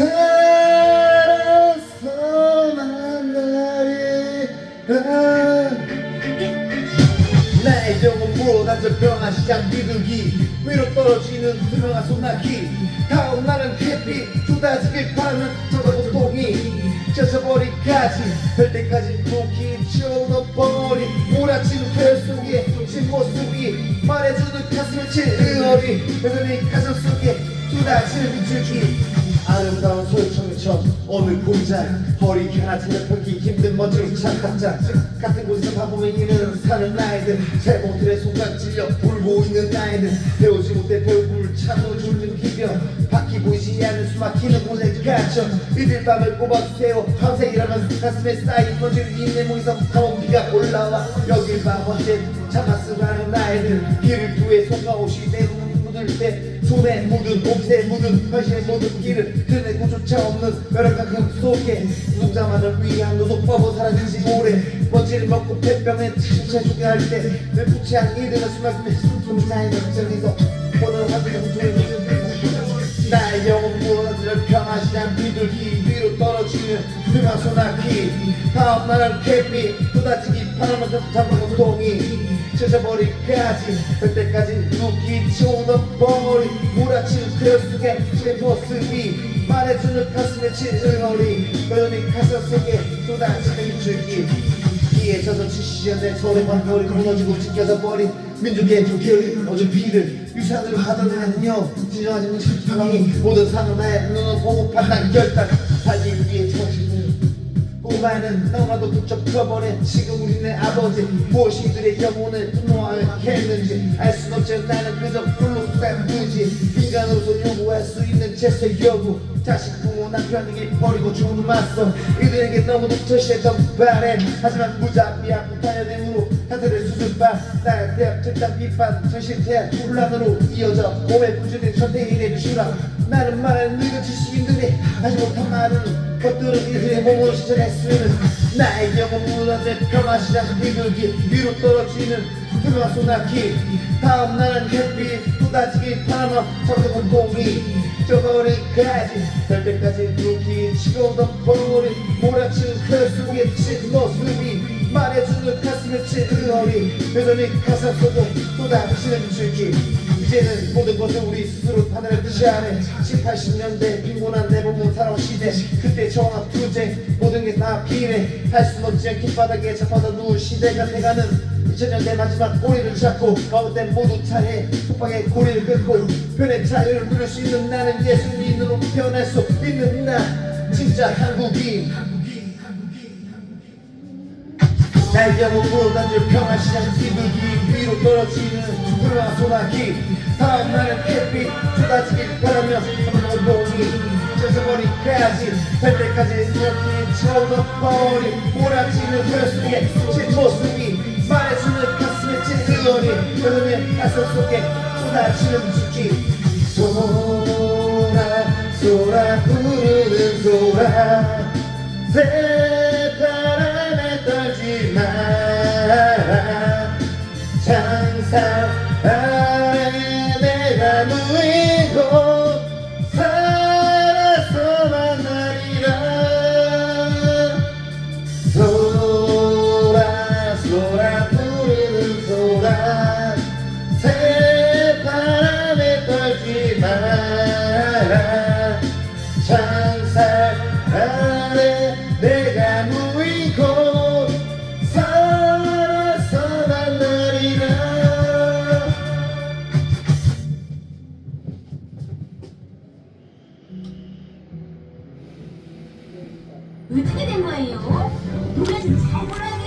살아서 만나리라 나의 영혼 물어다져 병한 시장 비둘기. 위로 떨어지는 투명한 소나기. 다음 날은 햇빛 쏟아지길 바라면 저도 고통이 젖어버리까지. 될 때까지 녹이 지워버린 몰아치는 별 속에 뒷모습이 말해주는 가슴을 찔러리 여전히 가슴 속에 쏟아지는 비줄기 아름다운 소유청처럼 오늘 공장 허리 하나 차려 펴기 힘든 멋진 착각자. 같은 곳에서 바보면 이는 사는 나이들. 제목들의 손각 찔려 울고 있는 나이들. 배우지 못해 배우불 참고 줄는 기병. 바퀴 보이지 않는 수막히는 곳에 갇혀 이들 밤을 꼬박세워 밤새 일하면서 가슴에 쌓인 먼지를 입내 모이서 타온 비가 올라와. 여길 봐 언제 참았으라는 나이들. 길을 구해 손과 옷이 내 묻을 때 손에 묻은 옷에 묻은 현실에 묻은 길을 드러내고조차 없는 멸약한 속에 누자만을 위한 노동법은 사라진지 모래. 먼지를 먹고 폐병에 진짜 죽게 할때늘 부채한 이들은 숨통이 쌓인 걱정에서 오늘 하늘의 조용히 나의 영혼 무너지는 평화시장 비둘기 위로 떨어지는 그만 소나기. 다음 날은 햇빛 쏟아지기 바람을 잡은 고통이 젖어버리까지 될 때까지 눈기 치워버린 몰아치는 그 속에 내 모습이 말해주는 가슴에 찔러리 여전히 가슴 속에 쏟아지는 줄기 기에 젖어 70년대 서울의 반겨울이 무너지고 찢겨져 버린 민족의 두 어준 피를 유산으로 하더라는요 진정하지 못한 상황이 모든 상황 나의 눈을 보고 판단 결단 꼬마는 너무나도 붙잡혀버린 지금 우리네 아버지 무엇이 이들의 영혼을 분노하게 했는지 알 순 없지 나는 그저 불로소간 무지. 인간으로서 요구할 수 있는 제세 여부 자식 부모 남편에게 버리고 죽는 맞서. 이들에게 너무도 절실했던 바램. 하지만 무자비한 부탄연행으로 하늘의 수술반 나의 대학 절단 비판 전실태한 혼란으로 이어져 몸에 부주된 선택일의 주라 나는 말을 늙은 지식인들이 하지 못한 말은 것들은 이들의 몸으로 실천했으면 나의 영혼 무너져 평화시장 비둘기 위로 떨어지는 투명한 소나기. 다음 날은 햇빛 쏟아지기 바라며 적은 공이 저버리까지 될 때까지 눈기. 치고 덮어버린 몰아치는 그 속에 친 모습이 말해주는 가슴에 찔러리 여전히 가슴 속에 쏟아지는 줄기. 이제는 모든 것을 우리 스스로 판단할 뜻이 아래 7, 80년대 빈곤한 내 몸을 살아온 시대 그때 정합 투쟁 모든 게 다 비례 할순 없지 않은 길바닥에 잡아다 누운 시대가 돼가는 2000년대 마지막 꼬리를 잡고 가운데 모두 차례 속박의 고리를 끊고 편의 자유를 누릴 수 있는 나는 예수님으로 태어날 수 있는 나. 진짜 한국인 날 영웅 무너질 평화시장 비둘기 위로 떨어지는 불화 소나기. 다음 날은 햇빛 쏟아지길 바라며 한번 동이 젖어버리까지. 될 때까지 이렇게 쳐버린 몰아치는 별 속에 제 모습이 말해주는 가슴에 찔러리. 여름의 가슴 속에 쏟아지는 죽기 소라 소라 부르는 소라 아 어떻게 된 거예요? 노래 좀 잘 불러야